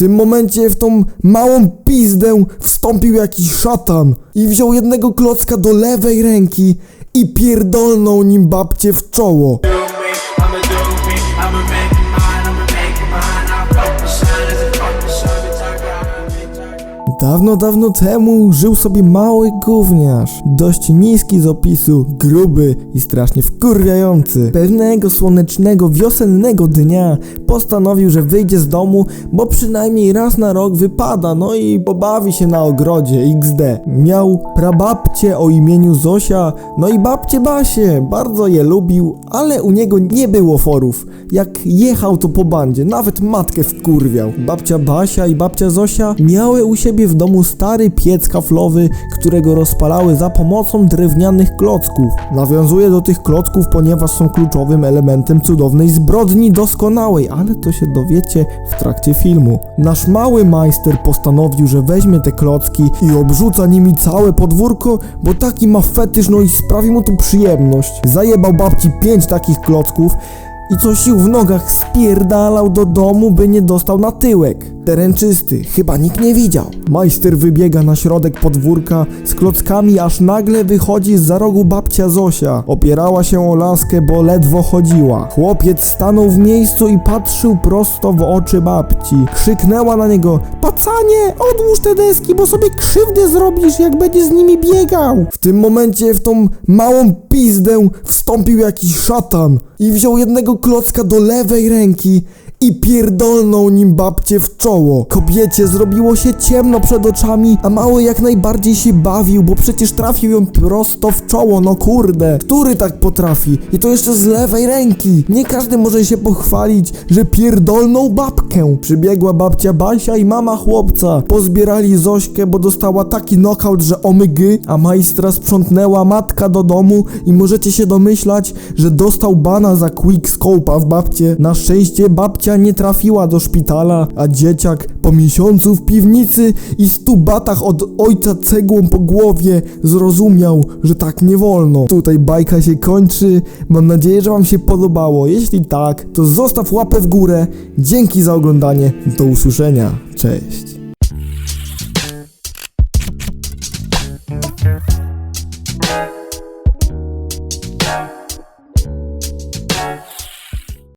tym momencie w tą małą pizdę wstąpił jakiś szatan i wziął jednego klocka do lewej ręki i pierdolnął nim babcię w czoło. Dawno, dawno temu żył sobie mały gówniarz, dość niski z opisu, gruby i strasznie wkurwiający. Pewnego słonecznego, wiosennego dnia postanowił, że wyjdzie z domu, bo przynajmniej raz na rok wypada, no i pobawi się na ogrodzie XD. Miał prababcię o imieniu Zosia, no i babcię Basię, bardzo je lubił, ale u niego nie było forów. Jak jechał to po bandzie, nawet matkę wkurwiał. Babcia Basia i babcia Zosia miały u siebie w domu stary piec kaflowy, którego rozpalały za pomocą drewnianych klocków. Nawiązuję do tych klocków, ponieważ są kluczowym elementem cudownej zbrodni doskonałej, ale to się dowiecie w trakcie filmu. Nasz mały majster postanowił, że weźmie te klocki i obrzuca nimi całe podwórko, bo taki ma fetysz, no i sprawi mu to przyjemność. Zajebał babci pięć takich klocków, i co sił w nogach spierdalał do domu, by nie dostał na tyłek. Teren czysty, chyba nikt nie widział. Majster wybiega na środek podwórka z klockami, aż nagle wychodzi z za rogu babcia Zosia. Opierała się o laskę, bo ledwo chodziła. Chłopiec stanął w miejscu i patrzył prosto w oczy babci. Krzyknęła na niego: Pacanie, odłóż te deski, bo sobie krzywdę zrobisz, jak będziesz z nimi biegał. W tym momencie w tą małą pizdę wstąpił jakiś szatan i wziął jednego klocka do lewej ręki i pierdolnął nim babcię w czoło. Kobiecie zrobiło się ciemno przed oczami, a mały jak najbardziej się bawił, bo przecież trafił ją prosto w czoło, no kurde. Który tak potrafi? I to jeszcze z lewej ręki. Nie każdy może się pochwalić, że pierdolnął babkę. Przybiegła babcia Basia i mama chłopca. Pozbierali Zośkę, bo dostała taki knockout, że omygy, a majstra sprzątnęła matka do domu i możecie się domyślać, że dostał bana za quick scope'a w babcie. Na szczęście babcia policja nie trafiła do szpitala, a dzieciak po miesiącu w piwnicy i stu batach od ojca cegłą po głowie zrozumiał, że tak nie wolno. Tutaj bajka się kończy. Mam nadzieję, że Wam się podobało. Jeśli tak, to zostaw łapę w górę. Dzięki za oglądanie. Do usłyszenia. Cześć. Yeah.